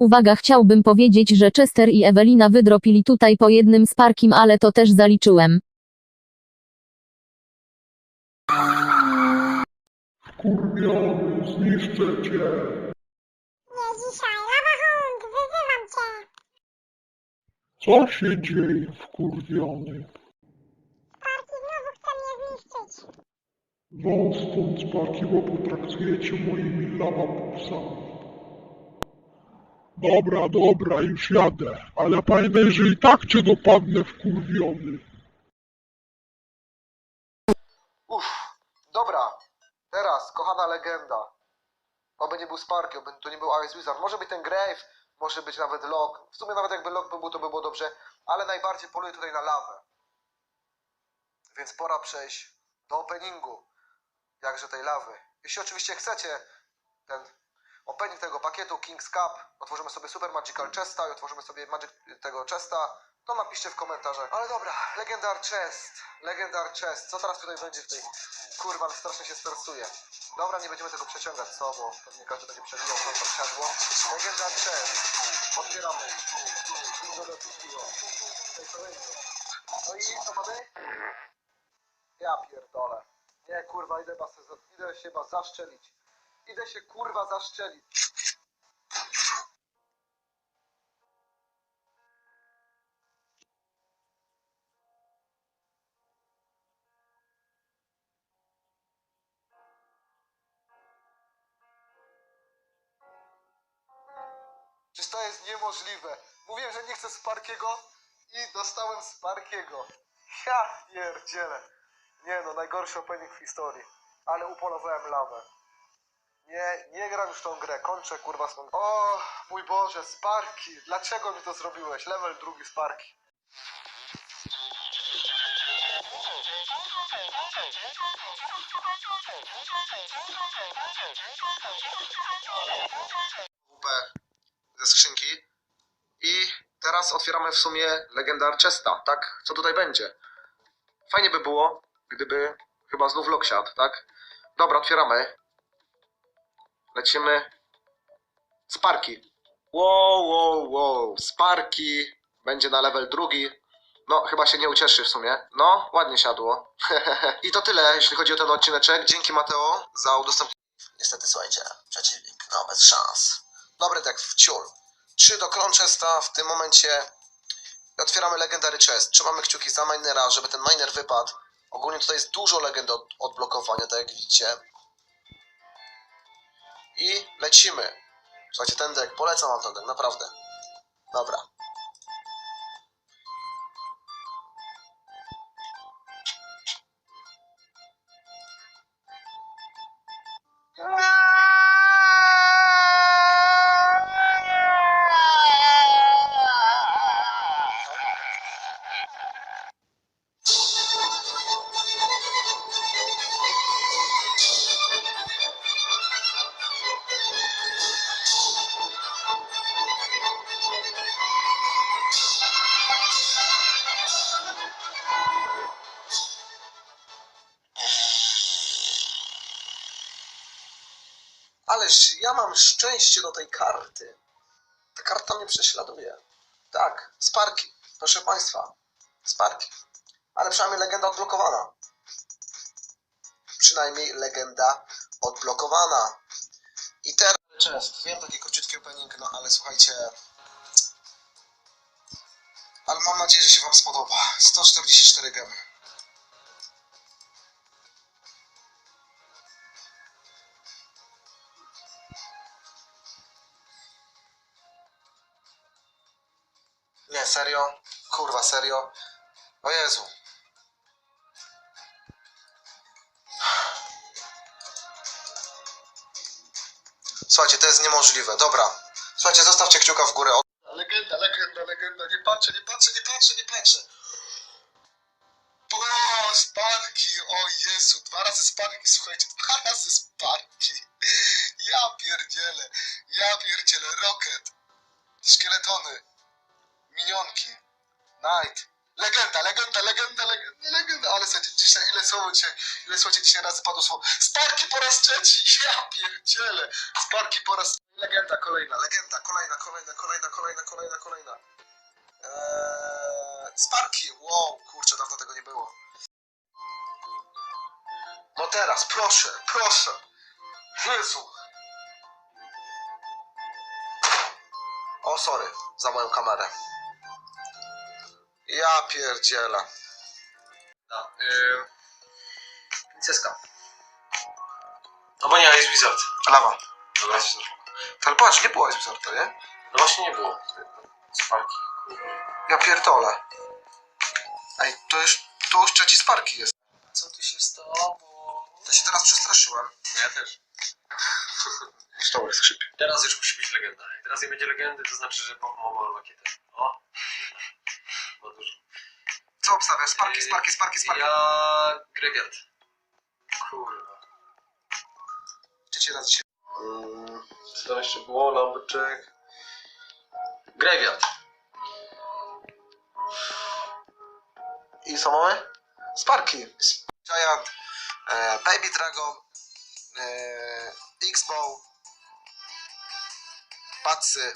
Uwaga, chciałbym powiedzieć, że Chester i Ewelina wydropili tutaj po jednym sparkim, ale to też zaliczyłem. Kurwiony, zniszczę cię. Nie dzisiaj, Lawahong, wyzywam cię. Co się dzieje, wkurwiony? Sparki znowu chce mnie zniszczyć. No stąd spaki, bo potraktujecie moimi lawapupsami. Dobra, dobra, już jadę, ale pamiętaj, że i tak cię dopadnę wkurwiony. Uff, dobra. Teraz, kochana legenda. Oby nie był Sparky, oby to nie był Ice Wizard. Może być ten Grave, może być nawet Lok. W sumie nawet jakby Lok był, to by było dobrze, ale najbardziej poluję tutaj na lawę. Więc pora przejść do openingu. Jakże tej lawy. Jeśli oczywiście chcecie ten opening tego pakietu King's Cup, otworzymy sobie Super Magical Chesta i otworzymy sobie Magic tego Chesta, to napiszcie w komentarzach. Ale dobra, Legendar Chest, Legendar Chest, co teraz tutaj będzie w tej... Kurwa, strasznie się stresuję. Dobra, nie będziemy tego przeciągać, co? Bo pewnie każdy będzie przewijał to to siadło. Legendar Chest, otwieramy. No i co mamy? Ja pierdolę. Nie, kurwa, idę, was, idę się was zaszczelić. Idę się kurwa zaszczelić. Przecież to jest niemożliwe. Mówiłem, że nie chcę Sparkiego i dostałem Sparkiego. Ja pierdzielę. Nie no, najgorszy opening w historii. Ale upolowałem lawę. Nie, nie gram już tą grę. Kończę kurwa z. O mój Boże, Sparki. Dlaczego mi to zrobiłeś? Level drugi Sparki. WP ze skrzynki. I teraz otwieramy w sumie Legendar Chesta, tak? Co tutaj będzie? Fajnie by było, gdyby chyba znów lok siadł, tak? Dobra, otwieramy. Lecimy. Sparki. Wow, wow, wow. Sparki. Będzie na level drugi. No, chyba się nie ucieszy w sumie. No, ładnie siadło. I to tyle, jeśli chodzi o ten odcineczek. Dzięki Mateo za udostępnienie. Niestety, słuchajcie, przeciwnik, no bez szans. Dobry tak w ciul. Trzy do Cronchesta w tym momencie. Otwieramy Legendary Chest. Trzymamy kciuki za minera, żeby ten miner wypadł. Ogólnie tutaj jest dużo legend od odblokowania, tak jak widzicie. I lecimy. Słuchajcie, ten deck, polecam wam ten deck, naprawdę. Dobra. Ależ ja mam szczęście do tej karty. Ta karta mnie prześladuje. Tak, Sparki. Proszę Państwa, Sparki. Ale przynajmniej legenda odblokowana. Przynajmniej legenda odblokowana. I teraz... Chest. Wiem, taki króciutki opening, no ale słuchajcie... Ale mam nadzieję, że się Wam spodoba. 144 gemy. Nie, serio? Kurwa, serio? O Jezu. Słuchajcie, to jest niemożliwe. Dobra. Słuchajcie, zostawcie kciuka w górę. Legenda, legenda, legenda. Nie patrzę, nie patrzę, nie patrzę, nie patrzę. O, sparki, o Jezu, dwa razy sparki, słuchajcie, dwa razy sparki. Ja pierdzielę, ja pierdzielę, rocket, szkieletony, minionki, Night. Legenda, legenda, legenda, legenda, legenda. Ale słuchajcie, dzisiaj ile słowo ile słuchajcie, dzisiaj razy padło słowo. Sparki po raz trzeci, ja pierdzielę. Sparki po raz Legenda kolejna, legenda, kolejna, kolejna, kolejna, kolejna, kolejna, kolejna. Eee, Sparki, wow, kurczę, dawno tego nie było. No teraz, proszę, proszę. Jezu. O, sorry, za moją kamerę. Ja pierdzielę. No, yy... Princesska. No bo nie, jest Wizard. Lawa. Dobra. Ale patrz, nie było Wizarda, nie? No właśnie nie było. Sparki. Ja pierdolę. Ej, to już, to już trzeci Sparki jest. Co tu się stało? Ja się teraz przestraszyłem. No ja też. Stołek skrzypie. Teraz już musi być legenda. Jak teraz nie będzie legendy, to znaczy, że Pokémon rakietę. O! Ma dużo. Co obstawiasz? Sparki, Sparki, Sparki, Sparki. Ja... Graveyard. Kurwa. Trzeci raz dzisiaj. Mm, co tam jeszcze było? Lumberjack. Graveyard. I co mamy? Sparki. Giant, e, Baby Dragon, e, X-Bow, Patsy,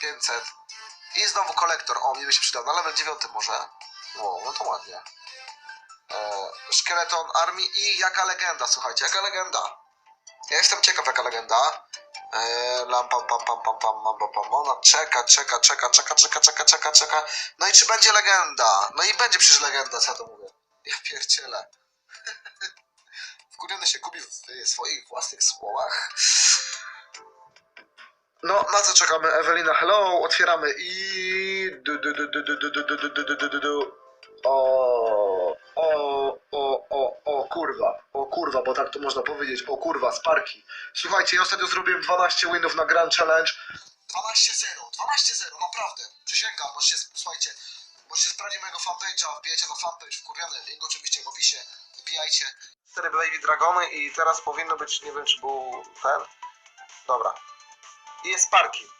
500 i znowu kolektor. O, mi by się przydał. Na level 9 może. Wow, no to ładnie. E, szkieleton armii i jaka legenda, słuchajcie, jaka legenda. Ja jestem ciekaw, jaka legenda. E, lam, pam, pam, pam, pam, pam, pam, pam, Ona czeka, czeka, czeka, czeka, czeka, czeka, czeka, czeka. No i czy będzie legenda? No i będzie przecież legenda, co ja to mówię. Ja pierdzielę. Wkurwiony się gubi w swoich własnych słowach. No, na co czekamy? Ewelina, hello, otwieramy i... Du, du, du, du, du, du, du, du, du, du, du, du, du. O, o, o, o, o, kurwa, o kurwa, bo tak to można powiedzieć, o kurwa, Sparki. Słuchajcie, ja ostatnio zrobiłem 12 winów na Grand Challenge. 12-0, 12-0, naprawdę, przysięgam, możecie, słuchajcie, możecie sprawdzić mojego fanpage'a, wbijajcie na fanpage, wkurwiony, link oczywiście w opisie, wbijajcie. Cztery Baby Dragony i teraz powinno być, nie wiem czy był ten, dobra. I jest Sparki,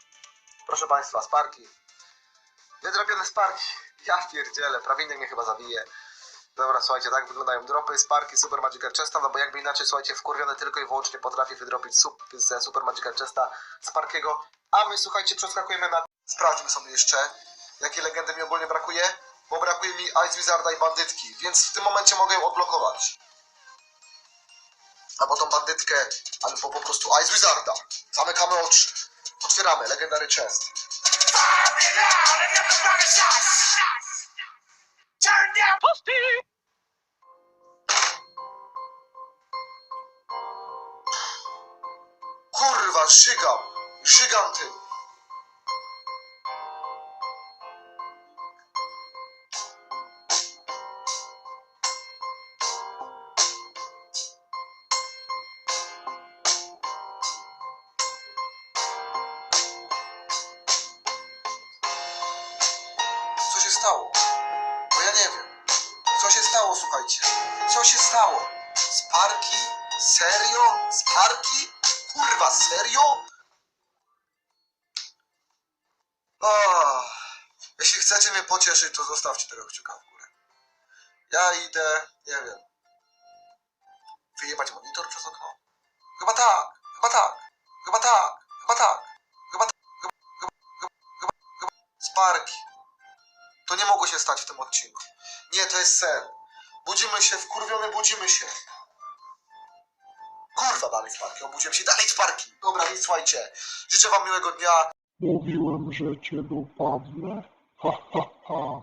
proszę Państwa, Sparki. Wydrobione Sparki, ja pierdzielę, prawinnie mnie chyba zabije. Dobra, słuchajcie, tak wyglądają dropy, Sparki, Super Magical Chesta, no bo jakby inaczej, słuchajcie, wkurwiony tylko i wyłącznie potrafi wydropić sup, z Super Magical Chesta Sparkiego, a my, słuchajcie, przeskakujemy na... Sprawdźmy sobie jeszcze, jakie legendy mi ogólnie brakuje, bo brakuje mi Ice Wizarda i Bandytki, więc w tym momencie mogę ją odblokować. Albo tą bandytkę, albo po prostu Ice Wizarda. Zamykamy oczy, otwieramy, Legendary Chest. Kurwa, żygam, żygam tym. Stało? Bo ja nie wiem. Co się stało, słuchajcie? Co się stało? Sparki? Serio? Sparki? Kurwa, serio? O, jeśli chcecie mnie pocieszyć, to zostawcie tego kciuka w górę. Ja idę, nie wiem, wyjebać monitor przez okno? Chyba tak, chyba tak, chyba tak, chyba tak, chyba tak, chyba, chyba, chyba, chyba, chyba. Sparki. To nie mogło się stać w tym odcinku. Nie, to jest sen. Budzimy się, wkurwiony budzimy się. Kurwa, dalej Sparki, obudziłem się, dalej Sparki. Dobra, więc słuchajcie, życzę wam miłego dnia. Mówiłem, że cię dopadnę. Ha, ha, ha.